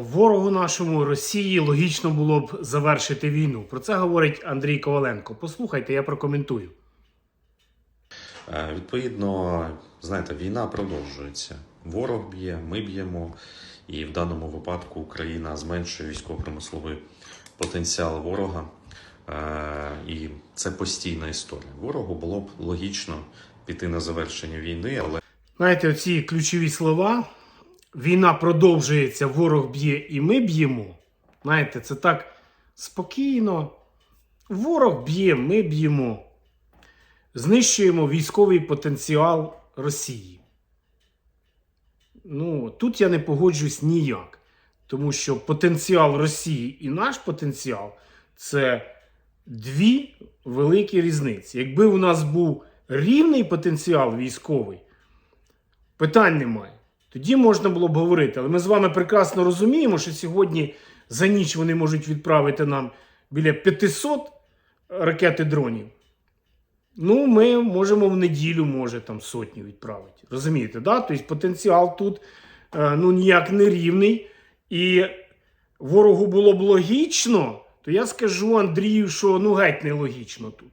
Ворогу нашому Росії логічно було б завершити війну. Про це говорить Андрій Коваленко. Послухайте, я прокоментую. Е, Відповідно, знаєте, війна продовжується. Ворог б'є, ми б'ємо, і в даному випадку Україна зменшує військово-промисловий потенціал ворога. Е, І це постійна історія. Ворогу було б логічно піти на завершення війни, але Знаєте, оці ключові слова. Війна продовжується, ворог б'є і ми б'ємо. Знаєте, це так спокійно. Ворог б'є, ми б'ємо. Знищуємо військовий потенціал Росії. Ну, тут я не погоджусь ніяк. Тому що потенціал Росії і наш потенціал це дві великі різниці. Якби у нас був рівний потенціал військовий, питань немає. Тоді можна було б говорити. Але ми з вами прекрасно розуміємо, що сьогодні за ніч вони можуть відправити нам біля 500 ракет і дронів. Ну, ми можемо в неділю, може, там сотню відправити. Розумієте, да? Тобто потенціал тут е, ну, ніяк не рівний. І ворогу було б логічно, то я скажу Андрію, що ну геть не логічно тут.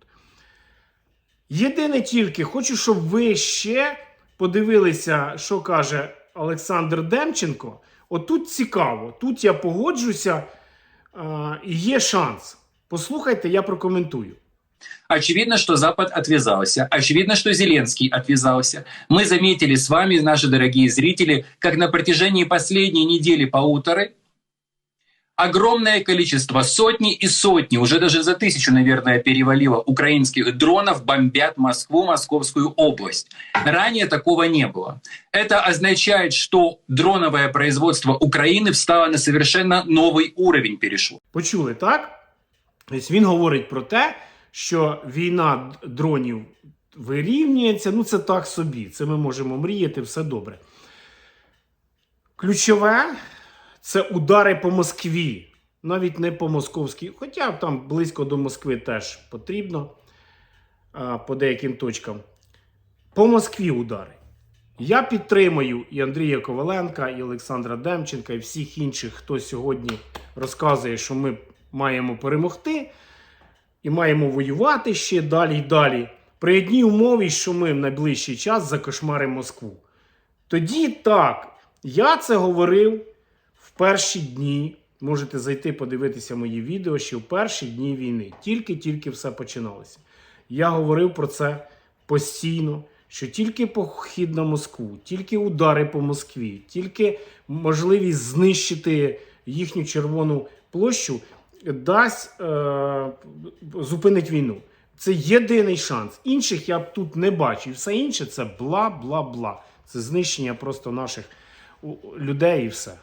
Єдине тільки, хочу, щоб ви ще подивилися, що каже Олександр Демченко. Отут цікаво, тут я погоджуся а, і є шанс. Послухайте, я прокоментую. Очевидно, что Запад отвязался. Очевидно, что Зеленский отвязался. Мы заметили с вами, наши дорогие зрители, как на протяжении последней недели полуторы огромное количество, сотни и сотни, уже даже за тысячу, наверное, перевалило украинских дронов бомбят Москву, Московскую область. Ранее такого не было. Это означает, что дроновое производство Украины встало на совершенно новый уровень перешло. Почули, так? Тобто він говорить про те, що війна дронів вирівнюється. Ну, це так собі. Це ми можемо мріяти, все добре. Ключове це удари по Москві. Навіть не по московській, хоча там близько до Москви теж потрібно а, по деяким точкам. По Москві удари. Я підтримую і Андрія Коваленка, і Олександра Демченка, і всіх інших, хто сьогодні розказує, що ми маємо перемогти і маємо воювати ще далі й далі. При одній умові, що ми в найближчий час закошмаримо Москву. Тоді так, я це говорив в перші дні. Можете зайти подивитися мої відео ще в перші дні війни. Тільки-тільки все починалося. Я говорив про це постійно, що тільки похід на Москву, тільки удари по Москві, тільки можливість знищити їхню червону площу дасть е, зупинить війну. Це єдиний шанс. Інших я тут не бачу. І все інше це бла-бла-бла. Це знищення просто наших людей і все.